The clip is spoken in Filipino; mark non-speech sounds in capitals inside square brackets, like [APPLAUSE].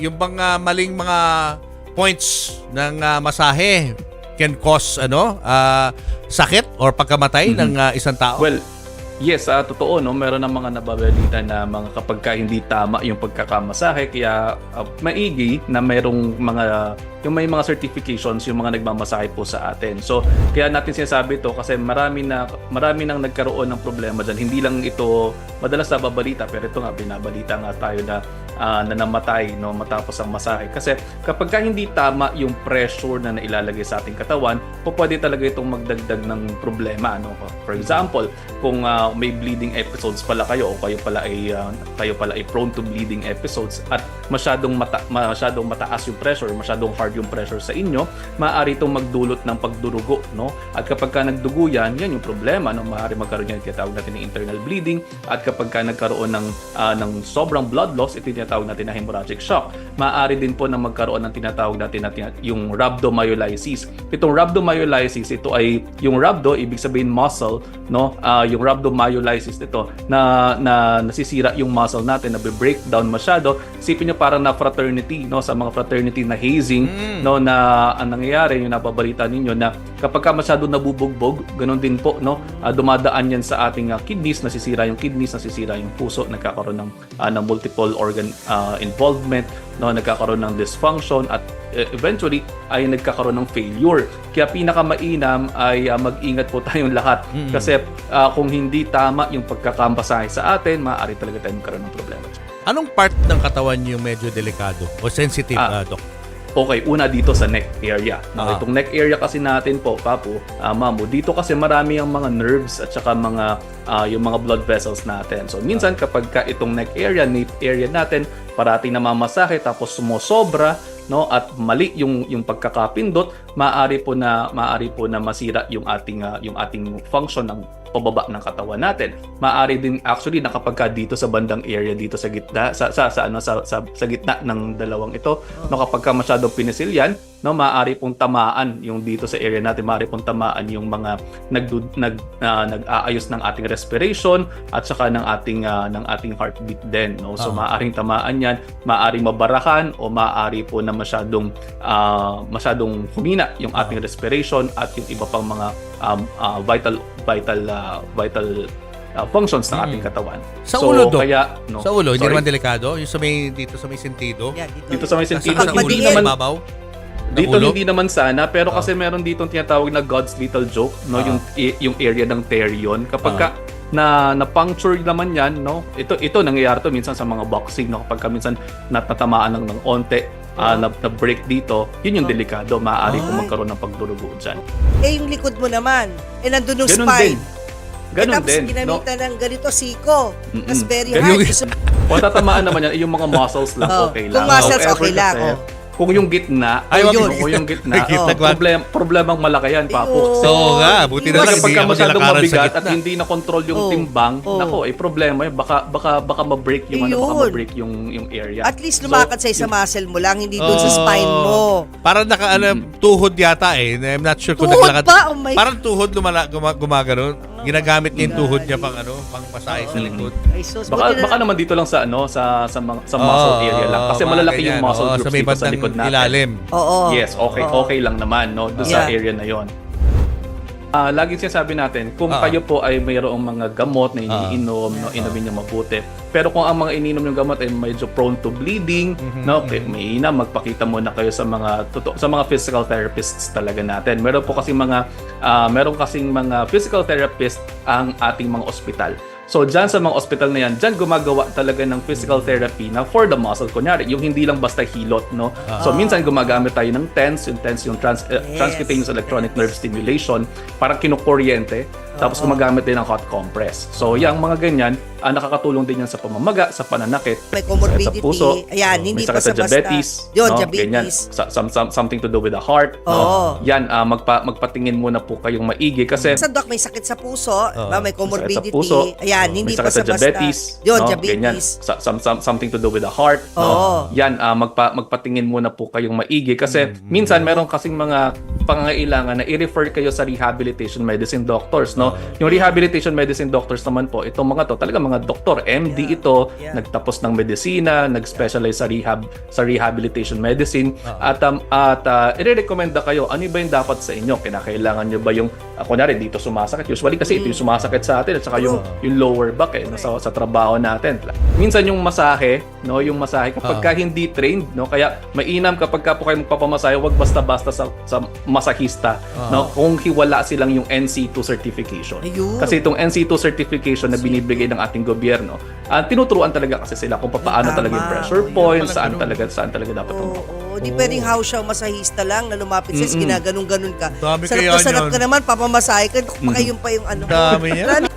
yung bang ah, maling mga points ng ah, masahe can cause ano ah, sakit or pagkamatay ng ah, isang tao? Well, yes, ah, totoo no, meron ng mga nababalita na mga kapag ka hindi tama yung pagkakamasahe kaya ah, maigi na merong mga yung may mga certifications yung mga nagmamasahe po sa atin. So, kaya natin sinasabi to kasi marami na marami nang nagkaroon ng problema diyan. Hindi lang ito madalas nababalita pero ito nga binabalita nga tayo na ah, na namatay no matapos ang masahe. Kasi kapag ka hindi tama yung pressure na nailalagay sa ating katawan po pwede talaga itong magdagdag ng problema no? For example kung ah, may bleeding episodes pala kayo o kayo pala ay ah, kayo pala ay prone to bleeding episodes at masyadong mata, masyadong mataas yung pressure masyadong hard yung pressure sa inyo maaari itong magdulot ng pagdurugo no? At kapag ka nagdugo yan yan yung problema no? Maaari magkaroon yan tinatawag natin ng internal bleeding. At kapag ka nagkaroon ng ah, ng sobrang blood loss ito tinatawag natin na hemorrhagic shock. Maaari din po na magkaroon ng tinatawag natin na yung rhabdomyolysis. Itong rhabdomyolysis ito ay yung rhabdo ibig sabihin muscle no? Ah, yung rhabdomyolysis ito na na nasisira yung muscle natin na breakdown masyado. Isipin niyo parang na fraternity no? Sa mga fraternity na hazing no? Na ang nangyayari yung nababalita ninyo na kapag ka masyado nabubugbog ganun din po no? Ah, dumadaan yan sa ating ah, kidneys nasisira yung kidneys nasisira yung puso nagkakaroon ng ah, ng multiple organ ah, involvement no nagkakaroon ng dysfunction at eh, eventually ay nagkakaroon ng failure kaya pinakamainam ay ah, mag-ingat po [LAUGHS] tayong lahat kasi ah, kung hindi tama yung pagkakampasahe sa atin maaari talaga tayong magkaroon ng problema Anong part ng katawan yung medyo delikado o sensitive, ah, Ah. Doc? Okay, una dito sa neck area. No, Ah. Itong neck area kasi natin po, Papo, ah, Mamo, dito kasi marami ang mga nerves at saka mga ah, yung mga blood vessels natin. So minsan kapag ka itong neck area, nape area natin, parating namamasahe tapos sumosobra, no at mali yung yung pagkakapindot maaari po na maaari po na masira yung ating ah, yung ating function ng pababa ng katawan natin. Maaari din actually na kapag ka dito sa bandang area dito sa gitna sa sa, sa ano sa, sa sa gitna ng dalawang ito, no kapag ka masyadong pinisil yan, no maaari pong tamaan yung dito sa area natin, maaari pong tamaan yung mga nag nag ah, nag-aayos ng ating respiration at saka ng ating ah, ng ating heartbeat din, no. So Ah. maaaring tamaan yan, maaaring mabarakan o maaari po na masyadong ah, masyadong humina yung ating respiration at yung iba pang mga um, ah, vital vital ah, vital ah, functions ng ating Mm. katawan. Sa So, ulo, Doc? Kaya, no, Sa ulo, hindi sorry. naman delikado? Yung sa may, dito sa may sentido? Yan, dito. Dito sa may Sa, sentido, sa, sa ulo, Pagmadiin. Dito hindi naman sana, pero Ah. kasi meron dito tinatawag na God's little joke, no, Ah. yung yung area ng terion. Kapag Ah. ka na na puncture naman 'yan, no. Ito ito nangyayari to minsan sa mga boxing, no, kapag ka minsan natatamaan ng ng onte, ah, na, na break dito, yun yung Ah. delikado, maaari Ay. magkaroon ng pagdurugo diyan. Eh, yung likod mo naman. Eh, nandun yung Ganun spine. din. Ganun eh, tapos din, no. ginamitan ng ganito, siko. Mm-mm. Tapos very Ganun hard. [LAUGHS] O tatamaan naman yan, eh, yung mga muscles lang Oh, okay kung lang. muscles, However okay lang, oh. Kung yung gitna, Ay, yun, kung yung gitna, [LAUGHS] Gitna, oh, problem, problemang malaki yan, papo. Oo nga, buti na lang Kasi hindi ako masyadong mabigat at hindi na control yung Oh. timbang, Oh. nako, eh problema yun. Baka baka baka ma-break yung ano, baka ma-break yung yung area. At least lumakad sa isang muscle mo lang, hindi doon sa spine mo. Parang naka, ano, tuhod yata eh. I'm not sure kung Tuhod naglakad. pa? Oh my- Parang tuhod lumala, guma, gumagano'n. Ginagamit niya yung tuhod niya pang ano, pang masahe sa likod. Ay, sus, Baka buti na- baka naman dito lang sa ano sa sa mga- sa muscle Oo, area lang kasi mga malalaki ganyan. yung muscle Oo, groups sa may dito sa bandang likod natin. ilalim. Oo. Yes, okay, okay lang naman no doon sa Yeah. area na 'yon. Ah, laging sinasabi natin, kung Ah. kayo po ay mayroong mga gamot na Ah. iniinom, no, inumin niyo mabuti. Pero kung ang mga iniinom yung gamot ay medyo prone to bleeding, Mhm, no, okay, may ina magpakita muna kayo sa mga totoo sa mga physical therapists talaga natin. Meron po kasi mga ah, meron kasing mga physical therapist ang ating mga ospital. So, dyan sa mga ospital na yan, dyan gumagawa talaga ng physical therapy na for the muscle. Kunyari, yung hindi lang basta hilot, no? So, minsan gumagamit tayo ng TENS, yung TENS, yung trans, eh, Yes. transcutaneous electronic nerve stimulation, parang kinukuryente, tapos gumagamit din ng hot compress. So, yung mga ganyan, ah, nakakatulong din yan sa pamamaga, sa pananakit, May comorbidity. sa puso, Ayan, may hindi pa sa sa basta. diabetes, Yun, no? diabetes. Ganyan, sa- some, some- something to do with the heart, Oo. no? Yan, ah, magpa, magpatingin muna po kayong maigi kasi Sa doc, may sakit sa puso, ba, may Sakit sa comorbidity. puso, Ayan, Yan, hindi may sakit sa basta-basta. diabetes. Yun, no? diabetes. Ganyan. Sa- some- some- something to do with the heart. Oo. No? Yan, ah, magpa, magpatingin muna po kayong maigi kasi Mm-hmm. minsan meron kasing mga pangangailangan na i-refer kayo sa rehabilitation medicine doctors. No? Yung rehabilitation medicine doctors naman po, itong mga to, talaga mga doktor, MD Yeah. ito, Yeah. nagtapos ng medisina, nag-specialize sa rehab sa rehabilitation medicine Oo. at um, at uh, i-recommenda kayo ano ba yung dapat sa inyo kinakailangan nyo ba yung uh, kunwari dito sumasakit. Usually kasi ito yung sumasakit sa atin at saka yung yung lower back eh no, sa, sa trabaho natin. Minsan yung masahe no yung masahe kapag ka hindi trained no kaya mainam kapag ka po kayo magpapamasahe wag basta-basta sa, sa masahista no kung hiwala silang yung NC2 certification. Kasi itong NC2 certification na binibigay ng ating gobyerno uh, tinuturuan talaga kasi sila kung paano Tama. talaga yung pressure Ayun. points saan ganun. talaga saan talaga dapat tumakbo oo. di pwedeng house siya masahista lang na lumapit sa Mm-mm. ginaganong-ganon ka. Dami sarap na sarap niyan. ka naman, papamasahe ka, pa yung pa yung ano. Dami. [LAUGHS] Marami-